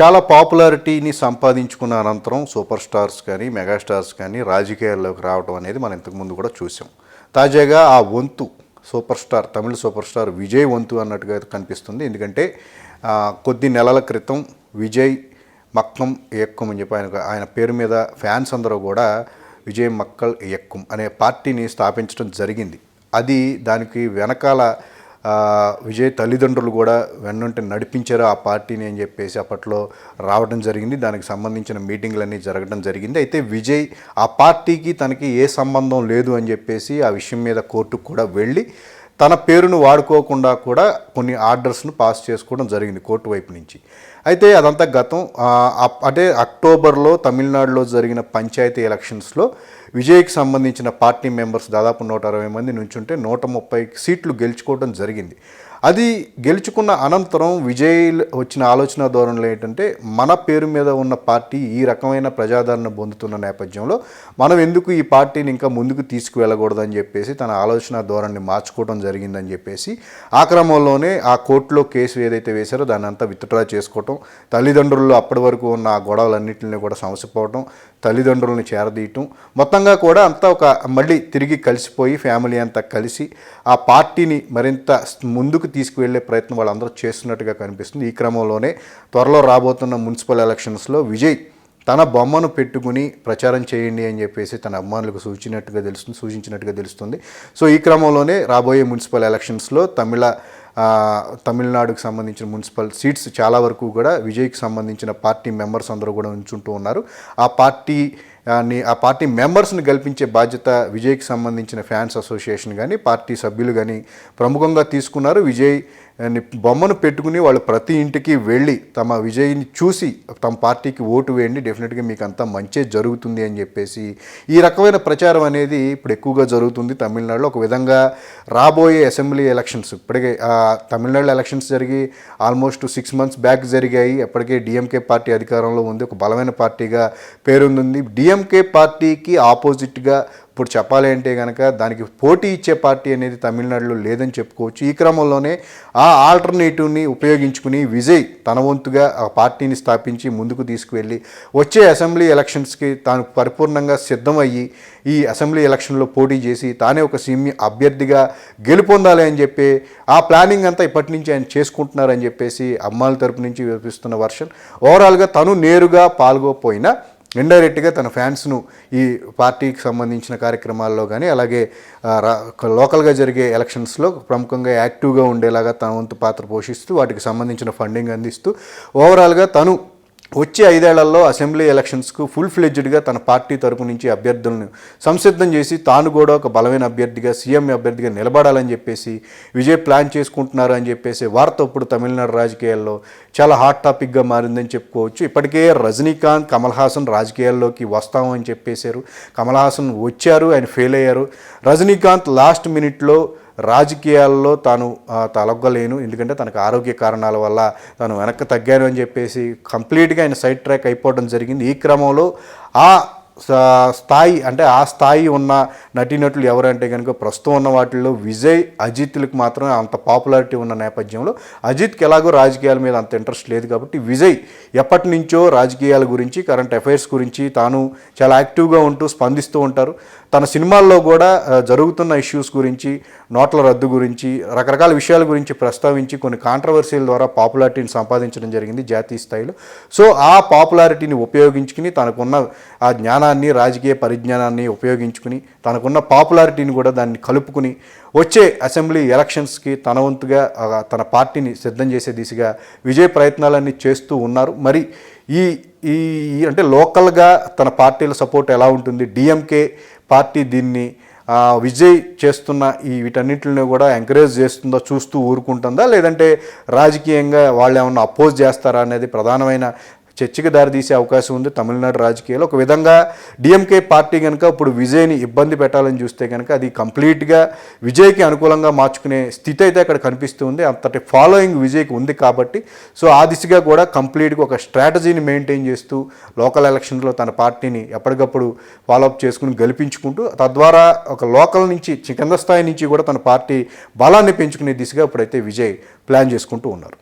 చాలా పాపులారిటీని సంపాదించుకున్న అనంతరం సూపర్ స్టార్స్ కానీ మెగాస్టార్స్ కానీ రాజకీయాల్లోకి రావడం అనేది మనం ఇంతకుముందు కూడా చూసాం. తాజాగా ఆ వంతు సూపర్ స్టార్ తమిళ సూపర్ స్టార్ విజయ్ వంతు అన్నట్టుగా కనిపిస్తుంది. ఎందుకంటే కొద్ది నెలల క్రితం విజయ్ మక్కం ఎక్కం అని చెప్పి ఆయన ఆయన పేరు మీద ఫ్యాన్స్ అందరూ కూడా విజయ్ మక్కల్ ఎక్కం అనే పార్టీని స్థాపించడం జరిగింది. అది దానికి వెనకాల విజయ్ తల్లిదండ్రులు కూడా వెన్నుంటే నడిపించారు ఆ పార్టీని అని చెప్పేసి అప్పట్లో రావడం జరిగింది. దానికి సంబంధించిన మీటింగ్లన్నీ జరగడం జరిగింది. అయితే విజయ్ ఆ పార్టీకి తనకి ఏ సంబంధం లేదు అని చెప్పేసి ఆ విషయం మీద కోర్టుకు కూడా వెళ్ళి తన పేరును వాడుకోకుండా కూడా కొన్ని ఆర్డర్స్ను పాస్ చేసుకోవడం జరిగింది కోర్టు వైపు నుంచి. అయితే అదంతా గతం అంటే అక్టోబర్లో తమిళనాడులో జరిగిన పంచాయతీ ఎలక్షన్స్లో విజయ్కి సంబంధించిన పార్టీ మెంబర్స్ దాదాపు నూట అరవై మంది నుంచుంటే నూట ముప్పై సీట్లు గెలుచుకోవడం జరిగింది. అది గెలుచుకున్న అనంతరం విజయ్ వచ్చిన ఆలోచన ధోరణులు ఏంటంటే మన పేరు మీద ఉన్న పార్టీ ఈ రకమైన ప్రజాదరణ పొందుతున్న నేపథ్యంలో మనం ఎందుకు ఈ పార్టీని ఇంకా ముందుకు తీసుకువెళ్ళకూడదని చెప్పేసి తన ఆలోచన ధోరణిని మార్చుకోవడం జరిగిందని చెప్పేసి ఆ క్రమంలోనే ఆ కోర్టులో కేసు ఏదైతే వేశారో దాన్ని అంతా విత్డ్రా చేసుకోవటం తల్లిదండ్రులు అప్పటి వరకు ఉన్న ఆ గొడవలన్నింటిని కూడా సమసిపోవటం తల్లిదండ్రులను చేరదీయటం మొత్తంగా కూడా అంతా ఒక మళ్ళీ తిరిగి కలిసిపోయి ఫ్యామిలీ అంతా కలిసి ఆ పార్టీని మరింత ముందుకు తీసుకువెళ్ళే ప్రయత్నం వాళ్ళందరూ చేస్తున్నట్టుగా కనిపిస్తుంది. ఈ క్రమంలోనే త్వరలో రాబోతున్న మున్సిపల్ ఎలక్షన్స్లో విజయ్ తన బొమ్మను పెట్టుకుని ప్రచారం చేయండి అని చెప్పేసి తన అభిమానులకు సూచినట్టుగా తెలుస్తుంది సూచించినట్టుగా తెలుస్తుంది. సో ఈ క్రమంలోనే రాబోయే మున్సిపల్ ఎలక్షన్స్లో తమిళ తమిళనాడుకు సంబంధించిన మున్సిపల్ సీట్స్ చాలా వరకు కూడా విజయ్కి సంబంధించిన పార్టీ మెంబర్స్ అందరూ కూడా ఉంచుంటూ ఉన్నారు. ఆ పార్టీ ఆ, పార్టీ మెంబర్స్ని గెలిపించే బాధ్యత విజయ్కి సంబంధించిన ఫ్యాన్స్ అసోసియేషన్ కానీ పార్టీ సభ్యులు కానీ ప్రముఖంగా తీసుకున్నారు. విజయ్ బొమ్మను పెట్టుకుని వాళ్ళు ప్రతి ఇంటికి వెళ్ళి తమ విజయ్ని చూసి తమ పార్టీకి ఓటు వేయండి డెఫినెట్గా మీకు అంతా మంచే జరుగుతుంది అని చెప్పేసి ఈ రకమైన ప్రచారం అనేది ఇప్పుడు ఎక్కువగా జరుగుతుంది. తమిళనాడులో ఒక విధంగా రాబోయే అసెంబ్లీ ఎలక్షన్స్ ఇప్పటికే తమిళనాడులో ఎలక్షన్స్ జరిగి ఆల్మోస్ట్ సిక్స్ మంత్స్ బ్యాక్ జరిగాయి. ఎప్పటికే డిఎంకే పార్టీ అధికారంలో ఉంది. ఒక బలమైన పార్టీగా పేరుంది డిఎంకే పార్టీకి ఆపోజిట్గా ఇప్పుడు చెప్పాలి అంటే కనుక దానికి పోటీ ఇచ్చే పార్టీ అనేది తమిళనాడులో లేదని చెప్పుకోవచ్చు. ఈ క్రమంలోనే ఆ ఆల్టర్నేటివ్ని ఉపయోగించుకుని విజయ్ తన వంతుగా ఆ పార్టీని స్థాపించి ముందుకు తీసుకువెళ్ళి వచ్చే అసెంబ్లీ ఎలక్షన్స్కి తాను పరిపూర్ణంగా సిద్ధమయ్యి ఈ అసెంబ్లీ ఎలక్షన్లో పోటీ చేసి తానే ఒక సీఎం అభ్యర్థిగా గెలుపొందాలి అని చెప్పి ఆ ప్లానింగ్ అంతా ఇప్పటి నుంచి ఆయన చేసుకుంటున్నారని చెప్పేసి అమ్మాయిల తరపు నుంచి వినిపిస్తున్న వర్షన్. ఓవరాల్గా తను నేరుగా పాల్గొపోయినా ఇండైరెక్ట్గా తన ఫ్యాన్స్ను ఈ పార్టీకి సంబంధించిన కార్యక్రమాల్లో కానీ అలాగే లోకల్గా జరిగే ఎలక్షన్స్లో ప్రముఖంగా యాక్టివ్గా ఉండేలాగా తన వంతు పాత్ర పోషిస్తూ వాటికి సంబంధించిన ఫండింగ్ అందిస్తూ ఓవరాల్గా తను వచ్చే ఐదేళ్ళలో అసెంబ్లీ ఎలక్షన్స్కు ఫుల్ ఫ్లెడ్జ్డ్గా తన పార్టీ తరపు నుంచి అభ్యర్థులను సంసిద్ధం చేసి తాను కూడా ఒక బలమైన అభ్యర్థిగా సీఎం అభ్యర్థిగా నిలబడాలని చెప్పేసి విజయ్ ప్లాన్ చేసుకుంటున్నారు అని చెప్పేసి వార్త ఇప్పుడు తమిళనాడు రాజకీయాల్లో చాలా హాట్ టాపిక్గా మారిందని చెప్పుకోవచ్చు. ఇప్పటికే రజనీకాంత్ కమల్ హాసన్ రాజకీయాల్లోకి వస్తామని చెప్పేశారు. కమల్ హాసన్ వచ్చారు ఆయన ఫెయిల్ అయ్యారు. రజనీకాంత్ లాస్ట్ మినిట్లో రాజకీయాల్లో తాను తలొగ్గలేను. ఎందుకంటే తనకు ఆరోగ్య కారణాల వల్ల తాను వెనక్కి తగ్గాను అని చెప్పేసి కంప్లీట్గా ఆయన సైడ్ ట్రాక్ అయిపోవడం జరిగింది. ఈ క్రమంలో ఆ స్థాయి అంటే ఆ స్థాయి ఉన్న నటీనటులు ఎవరంటే కనుక ప్రస్తుతం ఉన్న వాటిల్లో విజయ్ అజిత్లకు మాత్రమే అంత పాపులారిటీ ఉన్న నేపథ్యంలో అజిత్కి ఎలాగో రాజకీయాల మీద అంత ఇంట్రెస్ట్ లేదు కాబట్టి విజయ్ ఎప్పటి నుంచో రాజకీయాల గురించి కరెంట్ అఫైర్స్ గురించి తాను చాలా యాక్టివ్గా ఉంటూ స్పందిస్తూ ఉంటారు. తన సినిమాల్లో కూడా జరుగుతున్న ఇష్యూస్ గురించి నోట్ల రద్దు గురించి రకరకాల విషయాల గురించి ప్రస్తావించి కొన్ని కాంట్రవర్సీల ద్వారా పాపులారిటీని సంపాదించడం జరిగింది జాతీయ స్థాయిలో. సో ఆ పాపులారిటీని ఉపయోగించుకుని తనకున్న ఆ జ్ఞానాన్ని రాజకీయ పరిజ్ఞానాన్ని ఉపయోగించుకుని తనకున్న పాపులారిటీని కూడా దాన్ని కలుపుకుని వచ్చే అసెంబ్లీ ఎలక్షన్స్కి తన వంతుగా తన పార్టీని సిద్ధం చేసే దిశగా విజయ ప్రయత్నాలన్నీ చేస్తూ ఉన్నారు. మరి ఈ ఈ అంటే లోకల్గా తన పార్టీల సపోర్ట్ ఎలా ఉంటుంది? డిఎంకే పార్టీ దీన్ని విజయ్ చేస్తున్న ఈ వీటన్నిటిని కూడా ఎంకరేజ్ చేస్తుందో చూస్తూ ఊరుకుంటుందా? లేదంటే రాజకీయంగా వాళ్ళు ఏమన్నా అపోజ్ చేస్తారా అనేది ప్రధానమైన చర్చకి దారితీసే అవకాశం ఉంది తమిళనాడు రాజకీయాలు ఒక విధంగా డిఎంకే పార్టీ కనుక ఇప్పుడు విజయ్ని ఇబ్బంది పెట్టాలని చూస్తే కనుక అది కంప్లీట్గా విజయ్కి అనుకూలంగా మార్చుకునే స్థితి అయితే అక్కడ కనిపిస్తుంది. అంతటి ఫాలోయింగ్ విజయ్కి ఉంది కాబట్టి. సో ఆ దిశగా కూడా కంప్లీట్గా ఒక స్ట్రాటజీని మెయింటైన్ చేస్తూ లోకల్ ఎలక్షన్లో తన పార్టీని ఎప్పటికప్పుడు ఫాలోఅప్ చేసుకుని గెలిపించుకుంటూ తద్వారా ఒక లోకల్ నుంచి చికింద స్థాయి నుంచి కూడా తన పార్టీ బలాన్ని పెంచుకునే దిశగా ఇప్పుడైతే విజయ్ ప్లాన్ చేసుకుంటూ ఉన్నారు.